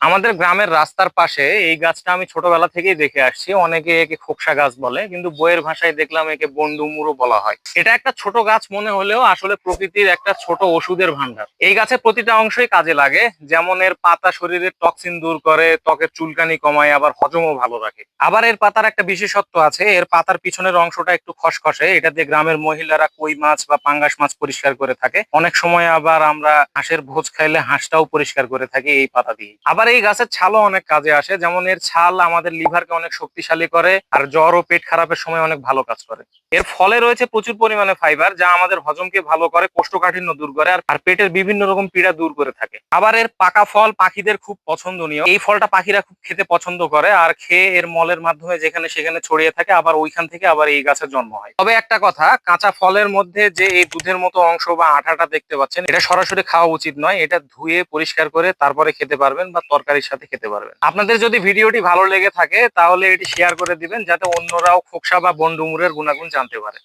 আমাদের গ্রামের রাস্তার পাশে এই গাছটা আমি ছোটবেলা থেকেই দেখে আসছি। অনেকে একে খোকসা গাছ বলে, কিন্তু বইয়ের ভাষায় দেখলাম একে বন্ডুমুরও বলা হয়। এটা একটা ছোট গাছ মনে হলেও আসলে প্রকৃতির একটা ছোট ওষুধের ভান্ডার এই গাছের প্রতিটা অংশই কাজে লাগে, যেমন এর পাতা শরীরের টক্সিন দূর করে, ত্বকের চুলকানি কমায়, আবার হজমও ভালো রাখে। আবার এর পাতার একটা বিশেষত্ব আছে, এর পাতার পিছনের অংশটা একটু খসখসে, এটা দিয়ে গ্রামের মহিলারা কই মাছ বা পাঙ্গাস মাছ পরিষ্কার করে থাকে। অনেক সময় আবার আমরা হাঁসের ভোজ খাইলে হাঁসটাও পরিষ্কার করে থাকি এই পাতা দিয়ে। আবার এই গাছের ছালও অনেক কাজে আসে। যেমন এর ছাল আমাদের লিভারকে অনেক শক্তিশালী করে, আর জ্বর ও পেট খারাপের সময় অনেক ভালো কাজ করে। এর ফলে রয়েছে প্রচুর পরিমাণে ফাইবার যা আমাদের হজমকে ভালো করে, কোষ্ঠকাঠিন্য দূর করে, আর- পেটের বিভিন্ন রকম পীড়া দূর করে থাকে। আবার এর পাকা ফল পাখিদের খুব পছন্দনীয়। এই ফলটা পাখিরা খুব খেতে পছন্দ করে, আর খেয়ে এর মলের মাধ্যমে যেখানে সেখানে ছড়িয়ে থাকে, আবার ওইখান থেকে আবার এই গাছের জন্ম হয়। তবে একটা কথা, কাঁচা ফলের মধ্যে যে এই দুধের মতো অংশ বা আঠাটা দেখতে পাচ্ছেন, এটা সরাসরি খাওয়া উচিত নয়। এটা ধুয়ে পরিষ্কার করে তারপরে খেতে পারবেন বা তরকারির সাথে খেতে পারবেন। আপনাদের যদি ভিডিওটি ভালো লেগে থাকে, তাহলে এটি শেয়ার করে দিবেন, যাতে অন্যরাও খোকসা বা বন্ডুমুরের গুণাগুণ জানতে পারে।